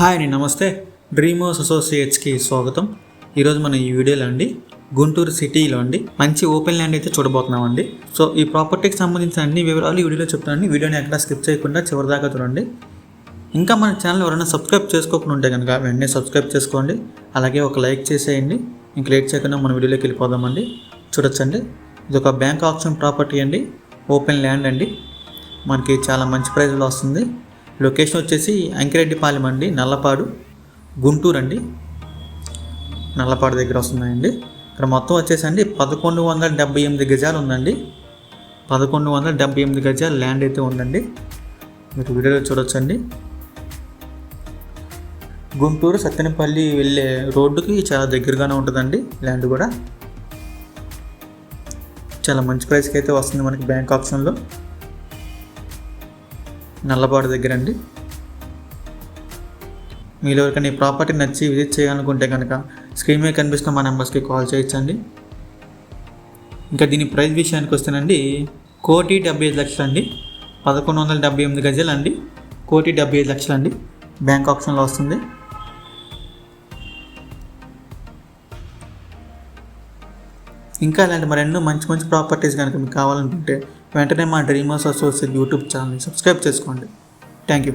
Hi అండి నమస్తే. Dreamers అసోసియేట్స్కి స్వాగతం. ఈరోజు మనం ఈ వీడియోలో అండి గుంటూరు సిటీలో అండి మంచి ఓపెన్ ల్యాండ్ అయితే చూడబోతున్నాం అండి సో ఈ ప్రాపర్టీకి సంబంధించిన అన్ని వివరాలు ఈ వీడియోలో చెప్తానండి. వీడియోని ఎక్కడ స్కిప్ చేయకుండా చివరి దాకా చూడండి. ఇంకా మన ఛానల్ ఎవరైనా సబ్స్క్రైబ్ చేసుకోకుండా ఉంటే కనుక వెంటనే సబ్స్క్రైబ్ చేసుకోండి. అలాగే ఒక లైక్ చేసేయండి. ఇంక లేట్ చేయకుండా మన వీడియోలోకి వెళ్ళిపోదామండి. చూడొచ్చండి. ఇది ఒక బ్యాంక్ ఆప్షన్ ప్రాపర్టీ అండి. ఓపెన్ ల్యాండ్ అండి. మనకి చాలా మంచి ప్రైజ్లో వస్తుంది. లొకేషన్ వచ్చేసి అంకిరెడ్డిపాలెం అండి నల్లపాడు. గుంటూరు అండి. నల్లపాడు దగ్గర వస్తున్నాయండి. ఇక్కడ మొత్తం వచ్చేసి అండి పదకొండు వందల డెబ్బై ఎనిమిది గజాలు ఉందండి. పదకొండు వందల డెబ్బై ఎనిమిది గజాలు ల్యాండ్ అయితే ఉందండి. మీరు వీడియోలో చూడొచ్చండి. గుంటూరు సత్తెనపల్లి వెళ్ళే రోడ్డుకి చాలా దగ్గరగానే ఉంటుందండి ల్యాండ్ కూడా. చాలా మంచి ప్రైస్కి అయితే వస్తుంది మనకి బ్యాంక్ ఆప్షన్లో. నల్లబాటు దగ్గర అండి మీరు ఎవరికైనా ఈ ప్రాపర్టీ నచ్చి విజిట్ చేయాలనుకుంటే కనుక స్క్రీన్ మీద కనిపిస్తున్న మా నెంబర్స్కి కాల్ చేయొచ్చండి. ఇంకా దీని ప్రైస్ విషయానికి వస్తేనండి కోటి డెబ్బై ఐదు లక్షలు అండి పదకొండు వందల డెబ్బై ఎనిమిది గజలు అండి కోటి డెబ్బై ఐదు లక్షలు అండి బ్యాంక్ ఆప్షన్లో వస్తుంది. ఇంకా ఇలాంటి మరెన్నో మంచి మంచి ప్రాపర్టీస్ కనుక మీకు కావాలనుకుంటే వెంటనే మా డ్రీమర్స్ అసోసియేట్ యూట్యూబ్ ఛానల్ని సబ్స్క్రైబ్ చేసుకోండి. Thank you.